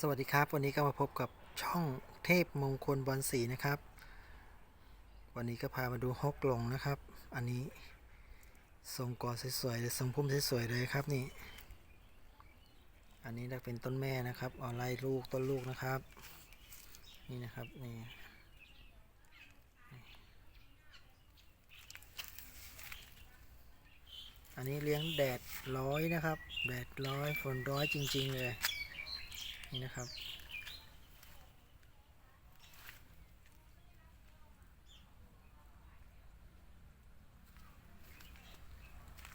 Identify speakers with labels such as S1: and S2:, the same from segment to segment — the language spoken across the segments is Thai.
S1: สวัสดีครับ วันนี้ก็มาพบกับช่องเทพมงคลบอลสีนะครับ วันนี้ก็พามาดูฮกลงนะครับ อันนี้ทรงกอสวยๆเลยทรงพุ่มสวยๆเลยครับนี่ อันนี้จะเป็นต้นแม่นะครับเอาไล่ลูกต้นลูกนะครับ นี่นะครับนี่อันนี้เลี้ยงแดดร้อยนะครับ แดดร้อยฝนร้อยจริง ๆ เลย นี่นะครับ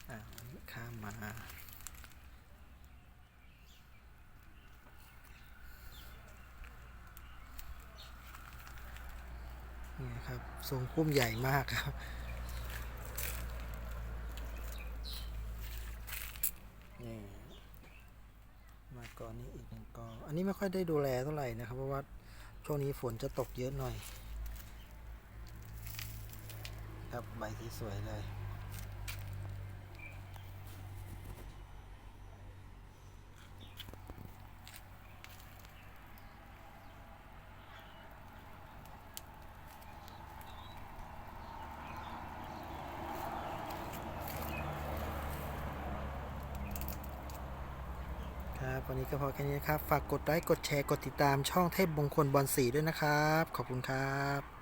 S1: อ่าอันนี้ข้ามมานี่ครับทรงพุ่มใหญ่มากครับ นี่ ก่อนนี้อีกหนึ่งกอ อันนี้ไม่ค่อยได้ดูแลเท่าไหร่นะครับ เพราะว่าช่วงนี้ฝนจะตกเยอะหน่อย ครับใบที่สวยเลย วันนี้ก็พอแค่นี้นะครับ ฝากกดไลค์ กดแชร์ กดติดตามช่องเทพมงคลบอลสีด้วยนะครับ ขอบคุณครับ